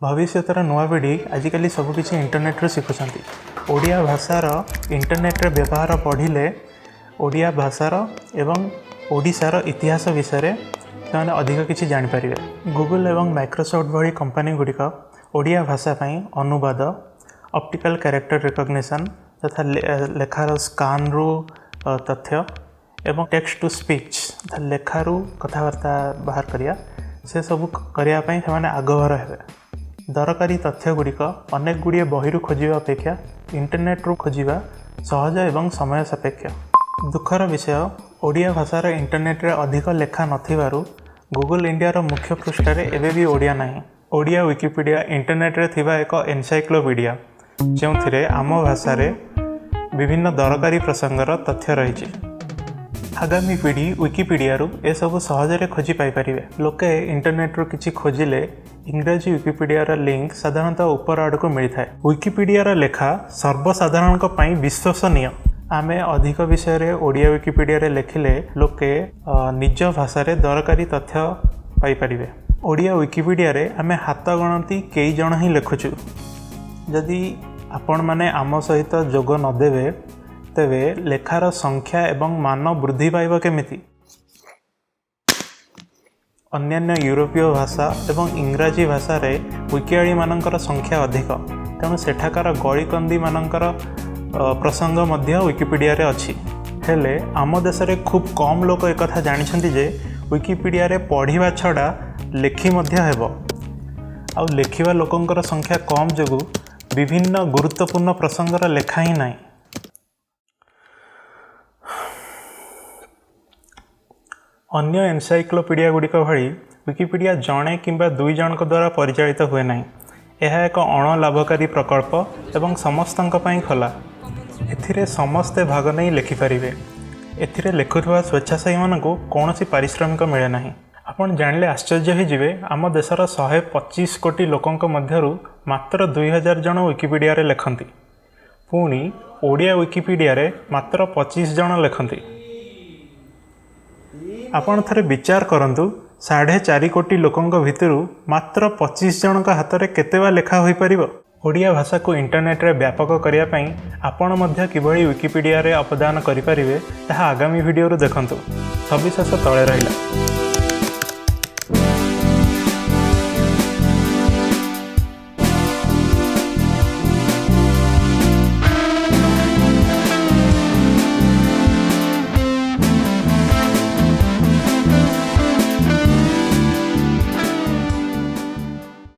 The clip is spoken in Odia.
ଭବିଷ୍ୟତର ନୂଆ ପିଢ଼ି ଆଜିକାଲି ସବୁକିଛି ଇଣ୍ଟରନେଟ୍ରୁ ଶିଖୁଛନ୍ତି। ଓଡ଼ିଆ ଭାଷାର ଇଣ୍ଟରନେଟ୍ରେ ବ୍ୟବହାର ପଢ଼ିଲେ ଓଡ଼ିଆ ଭାଷାର ଏବଂ ଓଡ଼ିଶାର ଇତିହାସ ବିଷୟରେ ସେମାନେ ଅଧିକ କିଛି ଜାଣିପାରିବେ। ଗୁଗୁଲ୍ ଏବଂ ମାଇକ୍ରୋସଫ୍ଟ ଭଳି କମ୍ପାନୀ ଗୁଡ଼ିକ ଓଡ଼ିଆ ଭାଷା ପାଇଁ ଅନୁବାଦ ଅପ୍ଟିକାଲ୍ କ୍ୟାରେକ୍ଟର ରେକଗ୍ନିସନ୍ ତଥା ଲେ- ଲେଖାର ସ୍କାନ୍ରୁ ଅ, ତଥ୍ୟ ଏବଂ ଟେକ୍ସଟ ଟୁ ସ୍ପିଚ୍ ଲେଖାରୁ କଥାବାର୍ତ୍ତା ବାହାର କରିବା ସେସବୁ କରିବା ପାଇଁ ସେମାନେ ଆଗଭର ହେବେ। ଦରକାରୀ ତଥ୍ୟ ଗୁଡ଼ିକ ଅନେକ ଗୁଡ଼ିଏ ବହିରୁ ଖୋଜିବା ଅପେକ୍ଷା ଇଣ୍ଟରନେଟ୍ରୁ ଖୋଜିବା ସହଜ ଏବଂ ସମୟ ସାପେକ୍ଷ। ଦୁଃଖର ବିଷୟ ଓଡ଼ିଆ ଭାଷାର ଇଣ୍ଟରନେଟ୍ରେ ଅଧିକ ଲେଖା ନଥିବାରୁ ଗୁଗୁଲ୍ ଇଣ୍ଡିଆର ମୁଖ୍ୟ ପୃଷ୍ଠାରେ ଏବେ ବି ଓଡ଼ିଆ ନାହିଁ। ଓଡ଼ିଆ ୱିକିପିଡ଼ିଆ ଇଣ୍ଟରନେଟ୍ରେ ଥିବା ଏକ ଏନସାଇକ୍ଲୋପିଡ଼ିଆ ଯେଉଁଥିରେ ଆମ ଭାଷାରେ ବିଭିନ୍ନ ଦରକାରୀ ପ୍ରସଙ୍ଗର ତଥ୍ୟ ରହିଛି। ଆଗାମୀ ପିଢ଼ି ୱିକିପିଡ଼ିଆରୁ ଏସବୁ ସହଜରେ ଖୋଜି ପାଇପାରିବେ। ଲୋକେ ଇଣ୍ଟରନେଟ୍ରୁ କିଛି ଖୋଜିଲେ ଇଂରାଜୀ ୱିକିପିଡ଼ିଆର ଲିଙ୍କ ସାଧାରଣତଃ ଉପର ଆଡ଼କୁ ମିଳିଥାଏ। ୱିକିପିଡ଼ିଆର ଲେଖା ସର୍ବସାଧାରଣଙ୍କ ପାଇଁ ବିଶ୍ୱସନୀୟ। ଆମେ ଅଧିକ ବିଷୟରେ ଓଡ଼ିଆ ୱିକିପିଡ଼ିଆରେ ଲେଖିଲେ ଲୋକେ ନିଜ ଭାଷାରେ ଦରକାରୀ ତଥ୍ୟ ପାଇପାରିବେ। ଓଡ଼ିଆ ୱିକିପିଡ଼ିଆରେ ଆମେ ହାତ ଗଣତି କେଇ ଜଣ ହିଁ ଲେଖୁଛୁ। ଯଦି ଆପଣମାନେ ଆମ ସହିତ ଯୋଗ ନଦେବେ ତେବେ ଲେଖାର ସଂଖ୍ୟା ଏବଂ ମାନ ବୃଦ୍ଧି ପାଇବ କେମିତି? ଅନ୍ୟାନ୍ୟ ୟୁରୋପୀୟ ଭାଷା ଏବଂ ଇଂରାଜୀ ଭାଷାରେ ୱିକିଆଡ଼ିମାନଙ୍କର ସଂଖ୍ୟା ଅଧିକ। ତେଣୁ ସେଠାକାର ଗଳିକନ୍ଦିମାନଙ୍କର ପ୍ରସଙ୍ଗ ମଧ୍ୟ ୱିକିପିଡ଼ିଆରେ ଅଛି। ହେଲେ ଆମ ଦେଶରେ ଖୁବ୍ କମ୍ ଲୋକ ଏକଥା ଜାଣିଛନ୍ତି ଯେ ୱିକିପିଡ଼ିଆରେ ପଢ଼ିବା ଛଡ଼ା ଲେଖି ମଧ୍ୟ ହେବ। ଆଉ ଲେଖିବା ଲୋକଙ୍କର ସଂଖ୍ୟା କମ୍ ଯୋଗୁଁ ବିଭିନ୍ନ ଗୁରୁତ୍ୱପୂର୍ଣ୍ଣ ପ୍ରସଙ୍ଗର ଲେଖା ହିଁ ନାହିଁ। ଅନ୍ୟ ଏନସାଇକ୍ଲୋପିଡ଼ିଆ ଗୁଡ଼ିକ ଭଳି ୱିକିପିଡ଼ିଆ ଜଣେ କିମ୍ବା ଦୁଇ ଜଣଙ୍କ ଦ୍ୱାରା ପରିଚାଳିତ ହୁଏ ନାହିଁ। ଏହା ଏକ ଅଣଲାଭକାରୀ ପ୍ରକଳ୍ପ ଏବଂ ସମସ୍ତଙ୍କ ପାଇଁ ଖୋଲା। ଏଥିରେ ସମସ୍ତେ ଭାଗ ନେଇ ଲେଖିପାରିବେ। ଏଥିରେ ଲେଖୁଥିବା ସ୍ୱେଚ୍ଛାସେବୀମାନଙ୍କୁ କୌଣସି ପାରିଶ୍ରମିକ ମିଳେ ନାହିଁ। ଆପଣ ଜାଣିଲେ ଆଶ୍ଚର୍ଯ୍ୟ ହୋଇଯିବେ ଆମ ଦେଶର ଶହେ ପଚିଶ କୋଟି ଲୋକଙ୍କ ମଧ୍ୟରୁ ମାତ୍ର ଦୁଇ ହଜାର ଜଣ ୱିକିପିଡ଼ିଆରେ ଲେଖନ୍ତି। ପୁଣି ଓଡ଼ିଆ ୱିକିପିଡ଼ିଆରେ ମାତ୍ର ପଚିଶ ଜଣ ଲେଖନ୍ତି। ଆପଣ ଥରେ ବିଚାର କରନ୍ତୁ ସାଢ଼େ ଚାରି କୋଟି ଲୋକଙ୍କ ଭିତରୁ ମାତ୍ର ପଚିଶ ଜଣଙ୍କ ହାତରେ କେତେ ବା ଲେଖା ହୋଇପାରିବ? ଓଡ଼ିଆ ଭାଷାକୁ ଇଣ୍ଟରନେଟ୍ରେ ବ୍ୟାପକ କରିବା ପାଇଁ ଆପଣ ମଧ୍ୟ କିଭଳି ୱିକିପିଡ଼ିଆରେ ଅବଦାନ କରିପାରିବେ ତାହା ଆଗାମୀ ଭିଡ଼ିଓରୁ ଦେଖନ୍ତୁ। ସବିଶେଷ ତଳେ ରହିଲା।